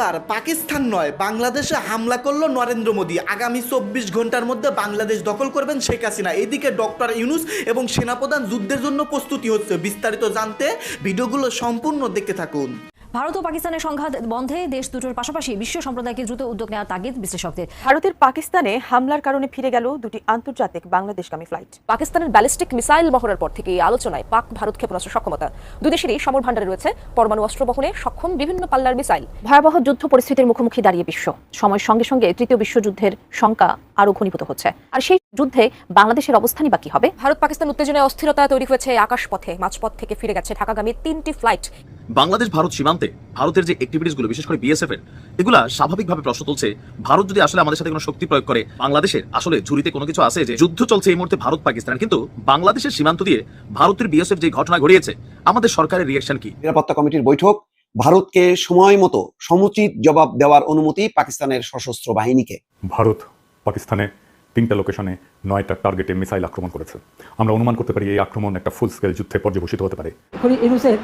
এবার পাকিস্তান নয়, বাংলাদেশে হামলা করল নরেন্দ্র মোদী। আগামী চব্বিশ ঘণ্টার মধ্যে বাংলাদেশ দখল করবেন শেখ হাসিনা। এদিকে ডক্টর ইউনুস এবং সেনাপ্রধান যুদ্ধের জন্য প্রস্তুতি হচ্ছে। বিস্তারিত জানতে ভিডিওগুলো সম্পূর্ণ দেখতে থাকুন। ভারত ও পাকিস্তানের সংঘাত বন্ধে দেশ দুটোর পাশাপাশি বিশ্ব সম্প্রদায়কে দ্রুত উদ্যোগ নেওয়ার তাগিদ বিশ্লেষকদের। ভারতের পাকিস্তানে হামলার কারণে ফিরে গেল দুটি আন্তর্জাতিক বাংলাদেশগামী ফ্লাইট। পাকিস্তানের ব্যালিস্টিক মিসাইল মহড়ার পর থেকে এই আলোচনায় পাক ভারত ক্ষেপণাস্ত্র সক্ষমতা। দুই দেশেরই সমর ভাণ্ডারে রয়েছে পরমাণু অস্ত্র বহনে সক্ষম বিভিন্ন পাল্লার মিসাইল। ভয়াবহ যুদ্ধ পরিস্থিতির মুখোমুখি দাঁড়িয়ে বিশ্ব। সময়ের সঙ্গে সঙ্গে তৃতীয় বিশ্বযুদ্ধের শঙ্কা আরও ঘনীভূত হচ্ছে। আর সেই যুদ্ধে বাংলাদেশের অবস্থানই বা কি হবে? ভারত পাকিস্তান উত্তেজনায় অস্থিরতা তৈরি হয়েছে আকাশপথে মাঝপথ থেকে ফিরে গেছে ঢাকাগামী তিনটি ফ্লাইট বাংলাদেশ ভারত সীমান্তে ভারতের যে অ্যাক্টিভিটিসগুলো বিশেষ করে বিএসএফ এর এগুলা স্বাভাবিকভাবে প্রশ্ন তুলছে ভারত যদি আসলে আমাদের সাথে কোনো শক্তি প্রয়োগ করে বাংলাদেশের আসলে ঝুড়িতে কোনো কিছু আছে যে যুদ্ধ চলছে এই মুহূর্তে ভারত পাকিস্তান কিন্তু বাংলাদেশের সীমান্ত দিয়ে ভারতের বিএসএফ যে ঘটনা ঘটিয়েছে আমাদের সরকারের রিয়াকশন কি? নিরাপত্তা কমিটির বৈঠক ভারতকে সময় মতো সমুচিত জবাব দেওয়ার অনুমতি পাকিস্তানের সশস্ত্র বাহিনীকে। ভারত পাকিস্তানে তিনটা লোকেশনে নয়টা টার্গেটে মিসাইল আক্রমণ করেছে। আমরা অনুমান করতে পারি এই আক্রমণ একটা ফুল স্কেল যুদ্ধে পর্যবসিত হতে পারে। এখন ইউনুসের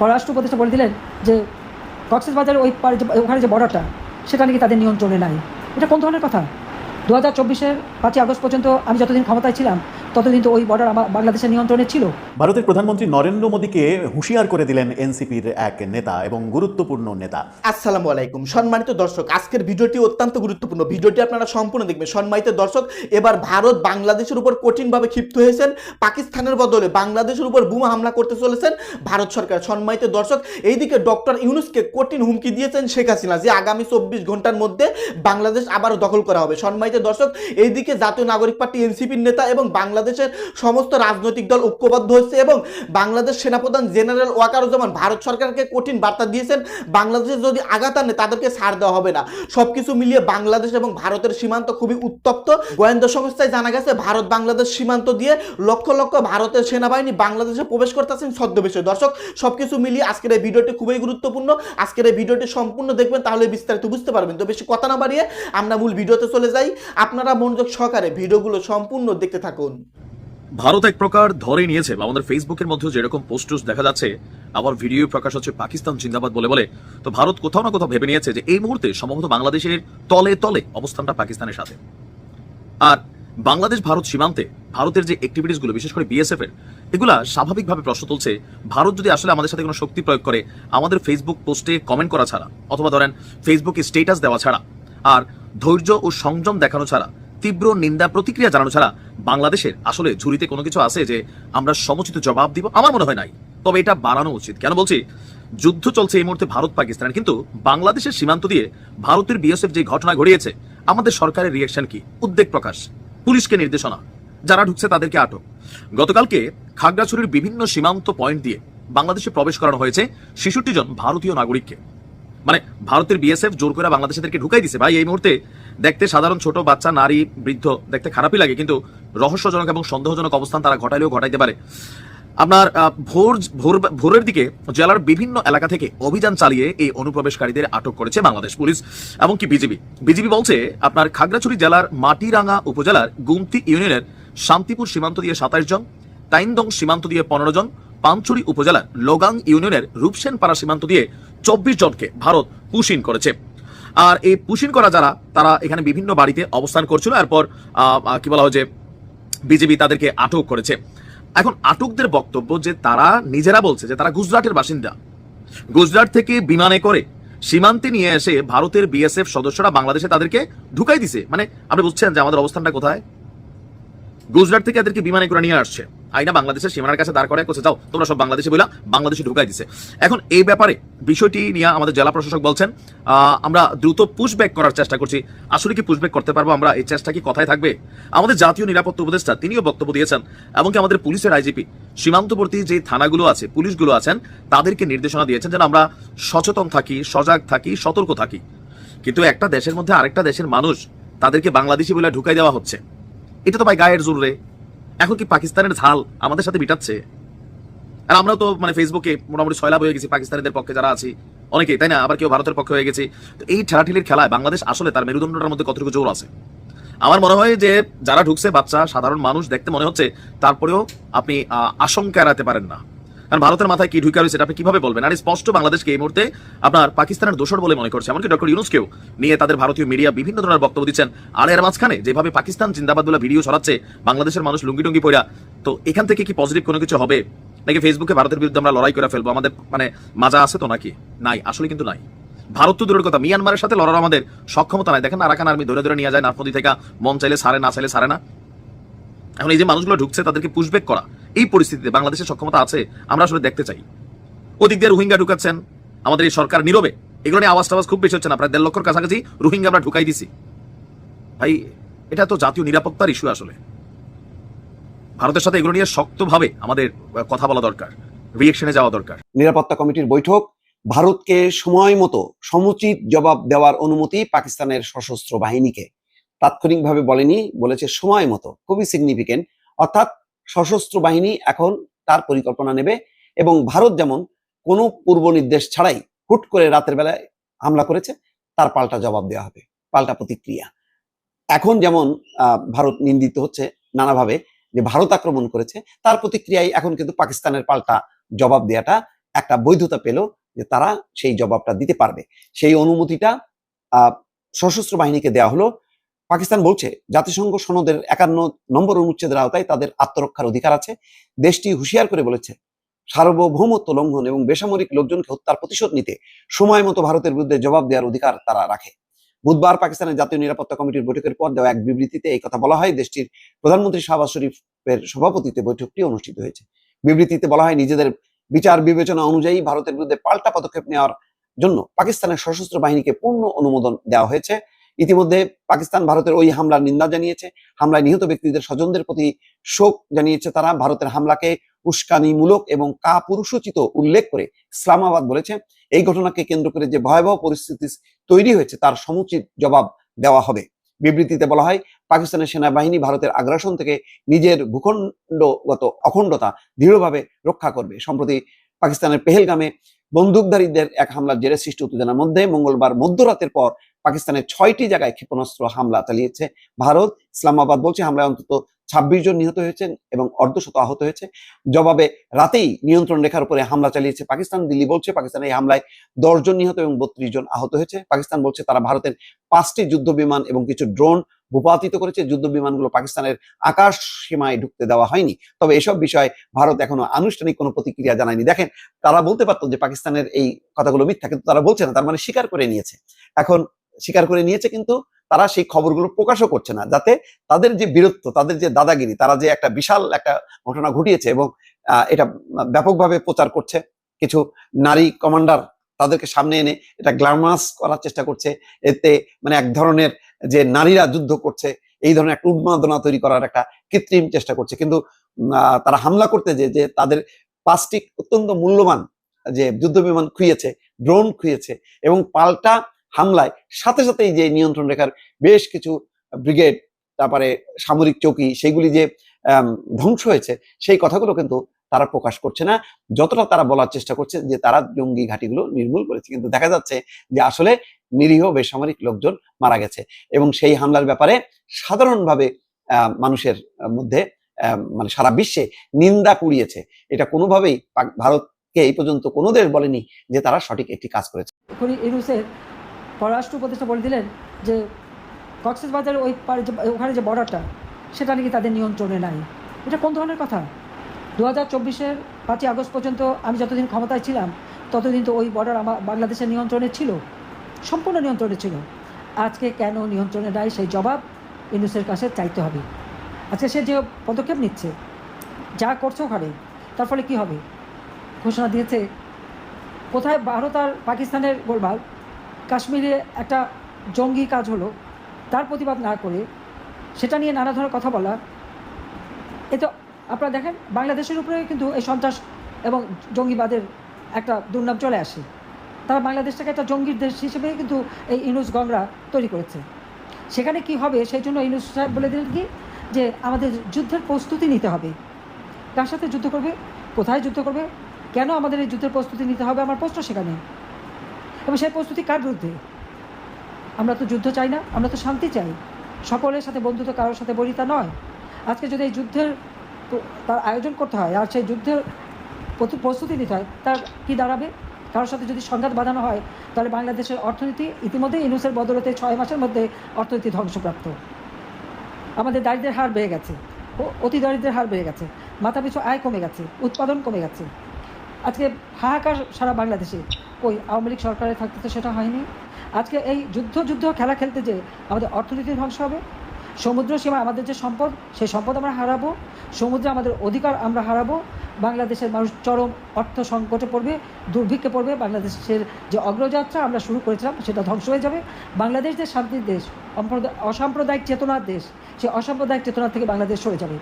পররাষ্ট্র উপদেষ্টা বলে দিলেন যে, কক্সবাজারের ওই ওখানে যে বর্ডারটা সেটা নাকি তাদের নিয়ন্ত্রণে নাই। এটা কোন ধরনের কথা? দু হাজার চব্বিশের পাঁচই আগস্ট পর্যন্ত আমি যতদিন ক্ষমতায় ছিলাম ততদিন তো ওই বর্ডার আমার বাংলাদেশের নিয়ন্ত্রণে ছিল। ভারতের প্রধানমন্ত্রী নরেন্দ্র মোদীকে হুঁশিয়ার করে দিলেন এনসিপির এক নেতা এবং গুরুত্বপূর্ণ নেতা। আসসালামু আলাইকুম। সম্মানিত দর্শক আজকের ভিডিওটি অত্যন্ত গুরুত্বপূর্ণ। ভিডিওটি আপনারা সম্পূর্ণ দেখবেন। সম্মানিত দর্শক এবার ভারত বাংলাদেশের উপর কঠিনভাবে ক্ষিপ্ত হয়েছেন। পাকিস্তানের বদলে বাংলাদেশের উপর বোমা হামলা করতে চলেছেন ভারত সরকার। সম্মানিত দর্শক এইদিকে ডক্টর ইউনুসকে কঠিন হুমকি দিয়েছেন শেখ হাসিনা যে আগামী চব্বিশ ঘণ্টার মধ্যে বাংলাদেশ আবারও দখল করা হবে। সম্মানিত দর্শক এইদিকে জাতীয় নাগরিক পার্টি এনসিপির নেতা এবং বাংলাদেশের সমস্ত রাজনৈতিক দল ঐক্যবদ্ধ হয়েছে এবং বাংলাদেশ সেনাপ্রধান জেনারেল ওয়াকারুজ্জামান ভারত সরকারকে কঠিন বার্তা দিয়েছেন। বাংলাদেশে যদি আঘাত আনে, তাদেরকে ছাড় দেওয়া হবে না। সবকিছু মিলিয়ে বাংলাদেশ এবং ভারতের সীমান্ত খুবই উত্তপ্ত। গোয়েন্দা সংস্থায় জানা গেছে, ভারত বাংলাদেশ সীমান্ত দিয়ে লক্ষ লক্ষ ভারতের সেনাবাহিনী বাংলাদেশে প্রবেশ করতেছেন ছদ্মবেশে। দর্শক, সবকিছু মিলিয়ে আজকের এই ভিডিওটি খুবই গুরুত্বপূর্ণ। আজকের এই ভিডিওটি সম্পূর্ণ দেখবেন, তাহলে বিস্তারিত বুঝতে পারবেন। তো বেশি কথা না বাড়িয়ে আমরা মূল ভিডিওতে চলে যাই। আপনারা মনোযোগ সহকারে ভিডিওগুলো সম্পূর্ণ দেখতে থাকুন। ভারত এক প্রকার ধরে নিয়েছে আমাদের ফেসবুকের মধ্যে যেরকম পোস্ট দেখা যাচ্ছে, আবার ভিডিও প্রকাশ হচ্ছে পাকিস্তান জিন্দাবাদ বলে বলে। তো ভারত কোথাও না কোথাও ভেবে নিয়েছে যে এই মুহূর্তে সম্ভবত বাংলাদেশের তলে তলে অবস্থানটা পাকিস্তানের সাথে। আর বাংলাদেশ ভারত সীমান্তে ভারতের যে অ্যাক্টিভিটিসগুলো, বিশেষ করে বিএসএফ এর, এগুলা স্বাভাবিকভাবে প্রশ্ন তুলছে, ভারত যদি আসলে আমাদের সাথে কোনো শক্তি প্রয়োগ করে, আমাদের ফেসবুক পোস্টে কমেন্ট করা ছাড়া, অথবা ধরেন ফেসবুকে স্টেটাস দেওয়া ছাড়া, আর ধৈর্য ও সংযম দেখানো ছাড়া তীব্র নিন্দা প্রতিক্রিয়া জানানো ছাড়া বাংলাদেশের আসলে ঝুড়িতে কোনো কিছু আছে যে আমরা সমুচিত জবাব দিব? আমার মনে হয় নাই। তবে এটা বাড়ানো উচিত। কেন বলছি? যুদ্ধ চলছে এই মুহূর্তে ভারত পাকিস্তান কিন্তু বাংলাদেশের সীমান্ত দিয়ে ভারতের বিএসএফ যে ঘটনা ঘটিয়েছে, আমাদের সরকারের রিয়াকশন কি? উদ্বেগ প্রকাশ। পুলিশকে নির্দেশনা। যারা ঢুকছে তাদেরকে আটক। গতকালকে খাগড়াছড়ির বিভিন্ন সীমান্ত পয়েন্ট দিয়ে বাংলাদেশে প্রবেশ করানো হয়েছে ছেষট্টি জন ভারতীয় নাগরিককে। মানে ভারতের বিএসএফ জোর করে বাংলাদেশিদেরকে ঢুকাই দিছে। ভাই, এই মুহূর্তে দেখতে সাধারণ ছোট বাচ্চা, নারী, বৃদ্ধ, দেখতে খারাপই লাগে, কিন্তু রহস্যজনক এবং সন্দেহজনক অবস্থান তারা ঘটাইলেও ঘটাইতে পারে। আপনার ভোর ভোর, ভোরের দিকে জেলার বিভিন্ন এলাকা থেকে অভিযান চালিয়ে এই অনুপ্রবেশকারীদের আটক করেছে বাংলাদেশ পুলিশ এবং এমনকি বিজিবি বিজিবি বলছে, আপনার খাগড়াছড়ি জেলার মাটিরাঙ্গা উপজেলার গুমতি ইউনিয়নের শান্তিপুর সীমান্ত দিয়ে সাতাইশ জন তাইন্দং সীমান্ত দিয়ে পনেরো জন পাঞ্চুরি উপজেলার লোগাং ইউনিয়নের রূপসেন পাড়া সীমান্ত দিয়ে চব্বিশ জনকে ভারত পুশিন করেছে। আর এই পুশিন করা যারা, তারা এখানে বিভিন্ন বাড়িতে অবস্থান করছিল, এরপর কি বলা হয় যে বিজেপি তাদেরকে আটক করেছে। এখন আটকদের বক্তব্য যে তারা নিজেরা বলছে, যে তারা গুজরাটের বাসিন্দা। গুজরাট থেকে বিমানে করে সীমান্তে নিয়ে এসে ভারতের বিএসএফ সদস্যরা বাংলাদেশে তাদেরকে ঢুকাই দিছে। মানে আপনি বুঝছেন যে আমাদের অবস্থানটা কোথায়? গুজরাট থেকে এদেরকে বিমানে করে নিয়ে আসছে। আইনা বাংলাদেশের সীমানার কাছে দাঁড় করে যাও, তোমরা সব বাংলাদেশে বইলা বাংলাদেশে ঢুকাই দিছে। এখন এই ব্যাপারে বিষয়টি নিয়ে আমাদের জেলা প্রশাসক বলছেন আমরা দ্রুত পুশব্যাক করার চেষ্টা করছি। আসলে কি পুশব্যাক করতে পারব আমরা? এই চেষ্টা কি কথায় থাকবে? আমাদের জাতীয় নিরাপত্তা উপদেষ্টা, তিনিও বক্তব্য দিয়েছেন এবং কি আমাদের পুলিশের আইজিপি, সীমান্তবর্তী যে থানাগুলো আছে, পুলিশগুলো আছেন, তাদেরকে নির্দেশনা দিয়েছেন যেন আমরা সচেতন থাকি, সজাগ থাকি, সতর্ক থাকি। কিন্তু একটা দেশের মধ্যে আরেকটা দেশের মানুষ তাদেরকে বাংলাদেশি বলে ঢুকাই দেওয়া হচ্ছে। এটা তো ভাই গায়ের জোর রে। এখন কি পাকিস্তানের ঝাল আমাদের সাথে বিটাচ্ছে আর আমরা তো মানে ফেসবুকে মোটামুটি ছয়লাভ হয়ে গেছি পাকিস্তানিদের পক্ষে যারা আছি। অনেকেই, তাই না? আবার কেউ ভারতের পক্ষে হয়ে গেছি। তো এই ঠেলাঠেলির খেলায় বাংলাদেশ আসলে তার মেরুদণ্ডটার মধ্যে কতটুকু জোর আছে? আমার মনে হয় যে, যারা ঢুকছে, বাচ্চা, সাধারণ মানুষ, দেখতে মনে হচ্ছে, তারপরেও আপনি আশঙ্কা এড়াতে পারেন না। কারণ ভারতের মাথায় কি ঢুকে রয়েছে আপনি কীভাবে বলবেন? আর স্পষ্ট বাংলাদেশকে এই মুহূর্তে আপনার পাকিস্তানের দোষর বলে মনে করছে। এমনকি ডক্টর ইউনুসকেও নিয়ে তাদের ভারতীয় মিডিয়া বিভিন্ন ধরনের বক্তব্য দিচ্ছেন। আর এর মাঝখানে যেভাবে পাকিস্তান জিন্দাবাদ বলে ভিডিও ছড়াচ্ছে, বাংলাদেশের মানুষ লুঙ্গি টুঙ্গি পড়া তো এখান থেকে কি পজিটিভ কোনো কিছু হবে? নাকি ফেসবুকে ভারতের বিরুদ্ধে আমরা লড়াই করে ফেলব? আমাদের মানে মাজা আছে তো নাকি? নাই, আসলে কিন্তু নাই। ভারত তো দূরের কথা, মিয়ানমারের সাথে লড়ার আমাদের সক্ষমতা নাই। দেখেন আরাকান আর্মি ধরে ধরে নিয়ে যায় নাফনদি থেকে মন চাইলে সারে না চাইলে সারে না। এখন এই যে মানুষগুলো ঢুকছে, তাদেরকে পুশব্যাক করা এই পরিস্থিতিতে বাংলাদেশের সক্ষমতা আছে, আমরা আসলে দেখতে চাই। ওদিক দিয়ে রোহিঙ্গা ঢুকাচ্ছেন, আমাদের এই সরকার নীরবে। এগুলো নিয়ে আওয়াজ টাওয়াজ খুব বেশি হচ্ছে না, প্রায় দেড় লক্ষর কাছাকাছি রোহিঙ্গা আমরা ঢুকাই দিছি। ভাই, এটা তো জাতীয় নিরাপত্তার ইস্যু আসলে। ভারতের সাথে এগুলো নিয়ে শক্তভাবে আমাদের কথা বলা দরকার রিয়েকশনে যাওয়া দরকার। নিরাপত্তা কমিটির বৈঠক, ভারতকে সময় মতো সমুচিত জবাব দেওয়ার অনুমতি পাকিস্তানের সশস্ত্র বাহিনীকে। তাৎক্ষণিকভাবে বলেনি, বলেছে সময় মতো, খুবই সিগনিফিকেন্ট অর্থাৎ সশস্ত্র বাহিনী এখন তার পরিকল্পনা নেবে এবং ভারত যেমন কোনো পূর্ব নির্দেশ ছাড়াই হুট করে রাতের বেলায় হামলা করেছে, তার পাল্টা জবাব দেওয়া হবে, পাল্টা প্রতিক্রিয়া। এখন যেমন ভারত নিন্দিত হচ্ছে নানাভাবে যে ভারত আক্রমণ করেছে, তার প্রতিক্রিয়ায় এখন কিন্তু পাকিস্তানের পাল্টা জবাব দেওয়াটা একটা বৈধতা পেল যে তারা সেই জবাবটা দিতে পারবে। সেই অনুমতিটা সশস্ত্র বাহিনীকে দেওয়া হলো পাকিস্তান বলছে, জাতিসংঘ সনদের একান্ন নম্বর অনুচ্ছেদের আওতায় তাদের আত্মরক্ষার অধিকার আছে। দেশটি হুঁশিয়ার করে বলেছে, সার্বভৌমত্ব লঙ্ঘন এবং বেসামরিক লোকজনকে হত্যার প্রতিশোধ নিতে সময় মতো ভারতের বিরুদ্ধে জবাব দেওয়ার অধিকার তারা রাখে। বুধবার পাকিস্তানের জাতীয় নিরাপত্তা কমিটির বৈঠকের পর দেওয়া এক বিবৃতিতে এই কথা বলা হয়, দেশটির প্রধানমন্ত্রী শাহবাজ শরীফের সভাপতিত্বে বৈঠকটি অনুষ্ঠিত হয়েছে। বিবৃতিতে বলা হয়, নিজেদের বিচার বিবেচনা অনুযায়ী ভারতের বিরুদ্ধে পাল্টা পদক্ষেপ নেওয়ার জন্য পাকিস্তানের সশস্ত্র বাহিনীকে পূর্ণ অনুমোদন দেওয়া হয়েছে। ইতিমধ্যে পাকিস্তান ভারতের ওই হামলার নিন্দা জানিয়েছে। হামলায় নিহত ব্যক্তিদের স্বজনদের প্রতি শোক জানিয়েছে তারা। ভারতের হামলাকে উস্কানিমূলক এবং কাপুরুষোচিত উল্লেখ করে ইসলামাবাদ বলেছে, এই ঘটনাকে কেন্দ্র করে যে ভয়াবহ পরিস্থিতি তৈরি হয়েছে তার সমুচিত জবাব দেওয়া হবে। বিবৃতিতে বলা হয়, পাকিস্তানের সেনাবাহিনী ভারতের আগ্রাসন থেকে নিজের ভূখণ্ডগত অখণ্ডতা দৃঢ়ভাবে রক্ষা করবে। সম্প্রতি পাকিস্তানের পেহেলগামে বন্দুকধারীদের এক হামলার জেরে সৃষ্টি উত্তেজনার মধ্যে মঙ্গলবার মধ্যরাতের পর পাকিস্তানের ছয়টি জায়গায় ক্ষেপণাস্ত্র হামলা চালিয়েছে। ভারত ইসলামাবাদ বলছে হামলায় অন্তত ছাব্বিশ জন নিহত হয়েছেন এবং অর্ধশত আহত হয়েছে। জবাবে রাতেই নিয়ন্ত্রণ রেখার উপরে হামলা চালিয়েছে পাকিস্তান। দিল্লি বলছে পাকিস্তানের এই হামলায় দশ জন নিহত এবং বত্রিশ জন আহত হয়েছে। পাকিস্তান বলছে তারা ভারতের পাঁচটি যুদ্ধ বিমান এবং কিছু ড্রোন ভূপাতিত করেছে। যুদ্ধ বিমানগুলো পাকিস্তানের আকাশ সীমায় ঢুকতে দেওয়া হয়নি। তবে এসব বিষয়ে ভারত এখনও আনুষ্ঠানিক কোনো প্রতিক্রিয়া জানায়নি। দেখেন, তারা বলতে পারতো যে পাকিস্তানের এই কথাগুলো মিথ্যা, কিন্তু তারা বলছে না, তার মানে স্বীকার করে নিয়েছে। এখন স্বীকার করে নিয়েছে, কিন্তু তারা সেই খবরগুলো প্রকাশও করছে না, যাতে তাদের যে বীরত্ব, তাদের যে দাদাগিরি, তারা যে একটা বিশাল একটা ঘটনা ঘটিয়েছে এবং এটা ব্যাপকভাবে প্রচার করছে। কিছু নারী কমান্ডার তাদেরকে সামনে এনে এটা গ্ল্যামাস করার চেষ্টা করছে। এতে মানে এক ধরনের যে নারীরা যুদ্ধ করছে, এই ধরনের একটা উন্মাদনা তৈরি করার একটা কৃত্রিম চেষ্টা করছে। কিন্তু তারা হামলা করতে যে যে তাদের পাঁচটি অত্যন্ত মূল্যবান যে যুদ্ধ বিমান খুইয়েছে ড্রোন খুইয়েছে এবং পাল্টা হামলায়। সাথে সাথেই যে নিয়ন্ত্রণ রেখার বেশ কিছু ব্রিগেড, তারপরে সামরিক চৌকি সেগুলি যে ধ্বংস হয়েছে, সেই কথাগুলো কিন্তু তারা প্রকাশ করছে না। যতটা তারা বলার চেষ্টা করছে যে, তারা জঙ্গি ঘাঁটিগুলো নির্মূল করেছে। কিন্তু দেখা যাচ্ছে যে, আসলে নিরীহ বেসামরিক লোকজন মারা গেছে। এবং সেই হামলার ব্যাপারে সাধারণভাবে মানুষের মধ্যে মানে সারা বিশ্বে নিন্দা কুড়িয়েছে। এটা কোনোভাবেই ভারতকে এই পর্যন্ত কোনো দেশ বলেনি যে, তারা সঠিক একটি কাজ করেছে। পররাষ্ট্র উপদেষ্টা বলে দিলেন যে কক্সেস বাজারের ওই ওখানে যে বর্ডারটা, সেটা নাকি তাদের নিয়ন্ত্রণে নাই। এটা কোন ধরনের কথা? দু হাজার চব্বিশের পাঁচই আগস্ট পর্যন্ত আমি যতদিন ক্ষমতায় ছিলাম, ততদিন তো ওই বর্ডার আমার বাংলাদেশের নিয়ন্ত্রণে ছিল। সম্পূর্ণ নিয়ন্ত্রণে ছিল। আজকে কেন নিয়ন্ত্রণে নাই সেই জবাব ইউনুসের কাছে চাইতে হবে। আজকে সে যে পদক্ষেপ নিচ্ছে, যা করছে ওখানে, তার ফলে কী হবে? ঘোষণা দিয়েছে, কোথায় ভারত আর পাকিস্তানের গোলমাল? কাশ্মীরে একটা জঙ্গি কাজ হলো, তার প্রতিবাদ না করে সেটা নিয়ে নানা ধরনের কথা বলা। এ তো আপনারা দেখেন, বাংলাদেশের উপরে কিন্তু এই সন্ত্রাস এবং জঙ্গিবাদের একটা দুর্নাম চলে আসে। তারা বাংলাদেশটাকে একটা জঙ্গির দেশ হিসেবে কিন্তু এই ইনুস গংরা তৈরি করেছে। সেখানে কি হবে সেই জন্য ইনুস সাহেব বলে দিলেন কি, যে আমাদের যুদ্ধের প্রস্তুতি নিতে হবে। কার সাথে যুদ্ধ করবে? কোথায় যুদ্ধ করবে? কেন আমাদের এই যুদ্ধের প্রস্তুতি নিতে হবে? আমার প্রশ্ন সেখানে। এবং সেই প্রস্তুতি কার বিরুদ্ধে? আমরা তো যুদ্ধ চাই না, আমরা তো শান্তি চাই। সকলের সাথে বন্ধুত্ব কারোর সাথে বলি তা নয়। আজকে যদি এই যুদ্ধের তার আয়োজন করতে হয়, আর সেই যুদ্ধের প্রস্তুতি নিতে হয়, তার কী দাঁড়াবে? কারোর সাথে যদি সংঘাত বাঁধানো হয়, তাহলে বাংলাদেশের অর্থনীতি ইতিমধ্যে ইনুসের বদলতে ছয় মাসের মধ্যে অর্থনীতি ধ্বংসপ্রাপ্ত। আমাদের দারিদ্রের হার বেড়ে গেছে অতি দারিদ্রের হার বেড়ে গেছে, মাথাপিছু আয় কমে গেছে, উৎপাদন কমে গেছে। আজকে হাহাকার সারা বাংলাদেশে। ওই আওয়ামী লীগ সরকারে থাকতে তো সেটা হয়নি। আজকে এই যুদ্ধ যুদ্ধ খেলা খেলতে যে আমাদের অর্থনীতি ধ্বংস হবে, সমুদ্র সীমা আমাদের যে সম্পদ, সেই সম্পদ আমরা হারাবো, সমুদ্রে আমাদের অধিকার আমরা হারাবো, বাংলাদেশের মানুষ চরম অর্থ সংকটে পড়বে, দুর্ভিক্ষে পড়বে, বাংলাদেশের যে অগ্রযাত্রা আমরা শুরু করেছিলাম সেটা ধ্বংস হয়ে যাবে। বাংলাদেশ যে শান্তির দেশ, অসাম্প্রদায়িক চেতনার দেশ, সেই অসাম্প্রদায়িক চেতনা থেকে বাংলাদেশ সরে যাবে।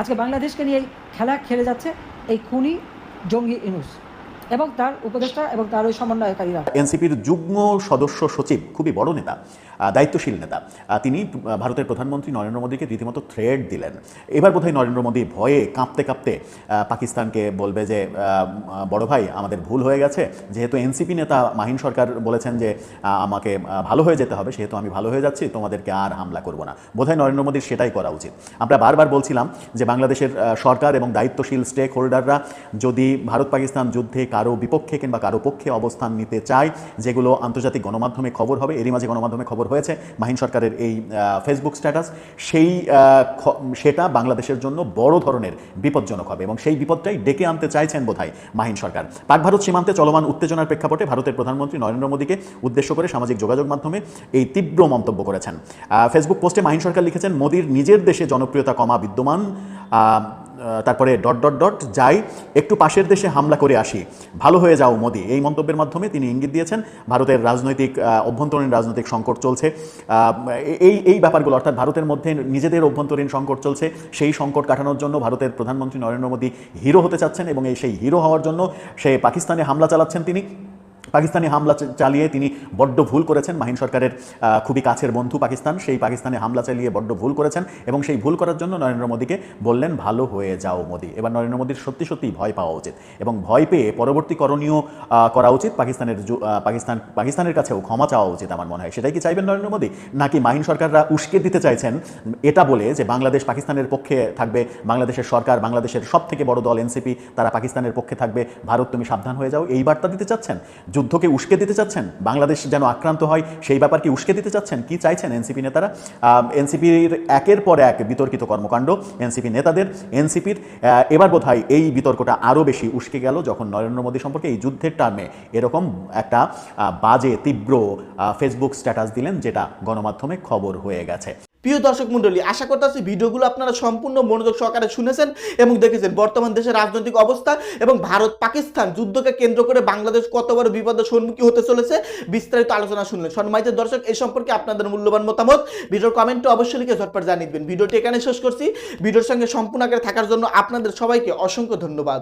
আজকে বাংলাদেশকে নিয়ে খেলা খেলে যাচ্ছে এই খুনি জঙ্গি ইনুস। এবং তার উপদেষ্টা এবং তার ওই সমন্বয়কারীরা। এনসিপির যুগ্ম সদস্য সচিব, খুবই বড় নেতা দায়িত্বশীল নেতা তিনি ভারতের প্রধানমন্ত্রী নরেন্দ্র মোদীকে রীতিমতো থ্রেড দিলেন। এবার বোধহয় নরেন্দ্র মোদী ভয়ে কাঁপতে কাঁপতে পাকিস্তানকে বলবে যে বড় ভাই, আমাদের ভুল হয়ে গেছে। যেহেতু এনসিপি নেতা মাহিন সরকার বলেছেন যে আমাকে ভালো হয়ে যেতে হবে, সেহেতু আমি ভালো হয়ে যাচ্ছি, তোমাদেরকে আর হামলা করব না। বোধহয় নরেন্দ্র মোদীর সেটাই করা উচিত। আমরা বারবার বলছিলাম যে, বাংলাদেশের সরকার এবং দায়িত্বশীল স্টেক হোল্ডাররা যদি ভারত পাকিস্তান যুদ্ধে কারও বিপক্ষে কিংবা কারও পক্ষে অবস্থান নিতে চায়, যেগুলো আন্তর্জাতিক গণমাধ্যমে খবর হবে, এরই মাঝে গণমাধ্যমে খবর হয়েছে, মাহিন সরকারের এই ফেসবুক স্ট্যাটাস সেই সেটা বাংলাদেশের জন্য বড় ধরনের বিপজ্জনক হবে এবং সেই বিপদটাই ডেকে আনতে চাইছেন বোধহয় মাহিন সরকার। পাক ভারত সীমান্তে চলমান উত্তেজনার প্রেক্ষাপটে ভারতের প্রধানমন্ত্রী নরেন্দ্র মোদীকে উদ্দেশ্য করে সামাজিক যোগাযোগ মাধ্যমে এই তীব্র মন্তব্য করেছেন। ফেসবুক পোস্টে মাহিন সরকার লিখেছেন, মোদীর নিজের দেশে জনপ্রিয়তা কমা বিদ্যমান। তারপরে ডট ডট ডট যাই, একটু পাশের দেশে হামলা করে আসি। ভালো হয়ে যাও মোদি। এই মন্তব্যের মাধ্যমে তিনি ইঙ্গিত দিয়েছেন, ভারতের রাজনৈতিক অভ্যন্তরীণ রাজনৈতিক সংকট চলছে। এই এই ব্যাপারগুলো, অর্থাৎ ভারতের মধ্যে নিজেদের অভ্যন্তরীণ সংকট চলছে, সেই সংকট কাটানোর জন্য ভারতের প্রধানমন্ত্রী নরেন্দ্র মোদী হিরো হতে চাচ্ছেন এবং এই সেই হিরো হওয়ার জন্য সে পাকিস্তানে হামলা চালাচ্ছেন তিনি। পাকিস্তানি হামলা চালিয়ে তিনি বড্ড ভুল করেছেন। মাহিন সরকারের খুবই কাছের বন্ধু পাকিস্তান, সেই পাকিস্তানে হামলা চালিয়ে বড্ড ভুল করেছেন এবং সেই ভুল করার জন্য নরেন্দ্র মোদীকে বললেন, ভালো হয়ে যাও মোদী। এবার নরেন্দ্র মোদীর সত্যি সত্যি ভয় পাওয়া উচিত এবং ভয় পেয়ে পরবর্তী করণীয় করা উচিত পাকিস্তানের পাকিস্তান, পাকিস্তানের কাছেও ক্ষমা চাওয়া উচিত আমার মনে হয়। সেটাই কি চাইবেন নরেন্দ্র মোদী? নাকি মাহিন সরকাররা উস্কে দিতে চাইছেন এটা বলে যে বাংলাদেশ পাকিস্তানের পক্ষে থাকবে, বাংলাদেশের সরকার, বাংলাদেশের সব থেকে বড় দল এনসিপি, তারা পাকিস্তানের পক্ষে থাকবে। ভারত, তুমি সাবধান হয়ে যাও। এই বার্তা দিতে চাচ্ছেন? যুদ্ধকে উস্কে দিতে চাচ্ছেন? বাংলাদেশ যেন আক্রান্ত হয়, সেই ব্যাপার কি উস্কে দিতে চাচ্ছেন? কি চাইছেন এনসিপি নেতারা? এনসিপির একের পর এক বিতর্কিত কর্মকাণ্ড, এনসিপি নেতাদের। এনসিপির এবার বোধহয় এই বিতর্কটা আরও বেশি উস্কে গেল যখন নরেন্দ্র মোদী সম্পর্কে এই যুদ্ধের টার্মে এরকম একটা বাজে, তীব্র ফেসবুক স্ট্যাটাস দিলেন, যেটা গণমাধ্যমে খবর হয়ে গেছে। প্রিয় দর্শক মন্ডলী আশা করতেছি ভিডিওগুলো আপনারা সম্পূর্ণ মনোযোগ সহকারে শুনেছেন এবং দেখেছেন বর্তমান দেশের রাজনৈতিক অবস্থা এবং ভারত পাকিস্তান যুদ্ধকে কেন্দ্র করে বাংলাদেশ কত বড় বিপদের সম্মুখীন হতে চলেছে বিস্তারিত আলোচনা শুনলেন। সম্মানিত দর্শক এই সম্পর্কে আপনাদের মূল্যবান মতামত, ভিডিওর কমেন্টে অবশ্যই লিখে ঝটপট জানিয়ে দিবেন। ভিডিওটি এখানে শেষ করছি। ভিডিওর সঙ্গে সম্পূর্ণ আকারে থাকার জন্য আপনাদের সবাইকে অসংখ্য ধন্যবাদ।